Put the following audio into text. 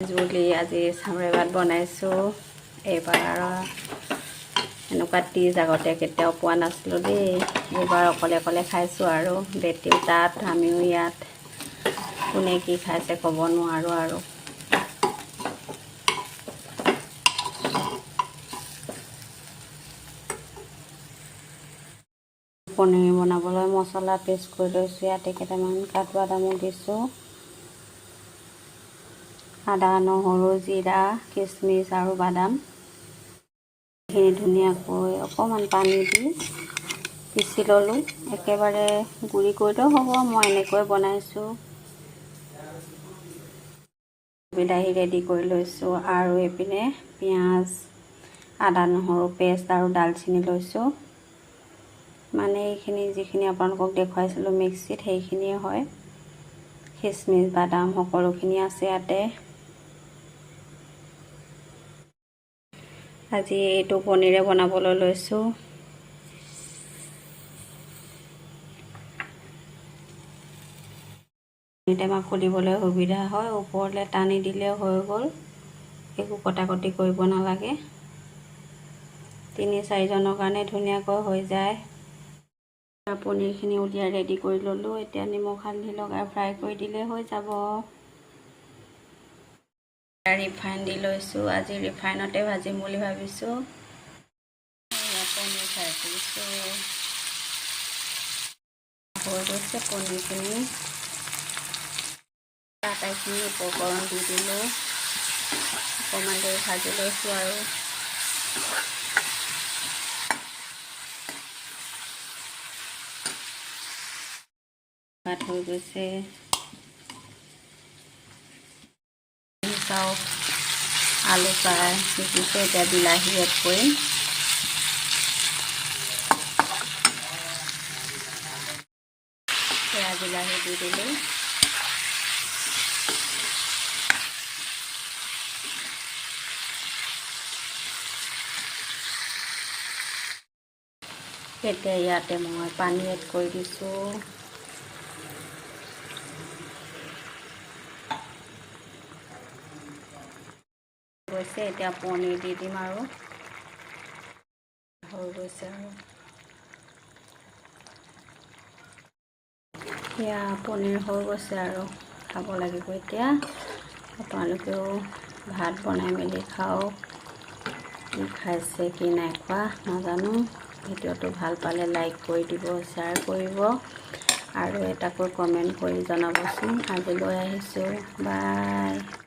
বুলি আজি চামৰে ভাত বনাইছোঁ। এইবাৰ এনেকুৱা ত্ৰিছ আগতে কেতিয়াও পোৱা নাছিলোঁ দেই। এইবাৰ অকলে অকলে খাইছোঁ আৰু। বেটিও তাত আমিও ইয়াত। কোনে কি খাইছে ক'ব নোৱাৰোঁ আৰু। পনীৰ বনাবলৈ মছলা পেষ্ট কৰি লৈছোঁ। ইয়াতে কেইটামান কাঠু বাদামো দিছোঁ। আদা নহৰু জিৰা কিচমিচ আৰু বাদাম। এইখিনি ধুনীয়াকৈ অকণমান পানী দি পিচি ল'লোঁ। একেবাৰে গুড়ি কৰিলেও হ'ব মই এনেকৈ বনাইছোঁ। বিলাহী ৰেডি কৰি লৈছোঁ আৰু এইপিনে পিঁয়াজ আদা নহৰু পেষ্ট আৰু ডালচেনি লৈছোঁ। মানে এইখিনি যিখিনি আপোনালোকক দেখুৱাইছিলোঁ মিক্সিত সেইখিনিয়ে হয়। খিচমিচ বাদাম সকলোখিনি আছে ইয়াতে। আজি এইটো পনীৰে বনাবলৈ লৈছোঁ। টেমা খুলিবলৈ সুবিধা হয় ওপৰলৈ টানি দিলেও হৈ গ'ল। একো কটা কটি কৰিব নালাগে। তিনি চাৰিজনৰ কাৰণে ধুনীয়াকৈ হৈ যায়। পনীৰখিনি উলিয়াই ৰেডি কৰি ল'লোঁ। এতিয়া নিমখ হালধি লগাই ফ্ৰাই কৰি দিলে হৈ যাব। ৰিফাইন দি লৈছোঁ। আজি ৰিফাইনতে ভাজিম বুলি ভাবিছোঁ। পনীৰ ফ্ৰাই কৰিছোঁ হৈ গৈছে পনীৰখিনি। আটাইখিনি উপকৰণ দি দিলোঁ। অকণমান দেৰি ভাজি লৈছোঁ আৰু। ভাত হৈ গৈছে। চাওক আলু ফ্ৰাই শিকিছোঁ এতিয়া বিলাহী এড কৰিম সেয়া বিলাহী দি দিলোঁ। এতিয়া ইয়াতে মই পানী এড কৰি দিছোঁ। গৈছে এতিয়া পনীৰ দি দিম আৰু। হৈ গৈছে আৰু। এতিয়া পনীৰ হৈ গৈছে আৰু খাব লাগিব এতিয়া। আপোনালোকেও ভাত বনাই মেলি খাওক কি খাইছে কি নাই খোৱা নাজানো। ভিডিঅ'টো ভাল পালে লাইক কৰি দিব শ্বেয়াৰ কৰিব। আৰু এটাকৈ কমেণ্ট কৰি জনাবচোন। আজিলৈ আহিছোঁ। বাই।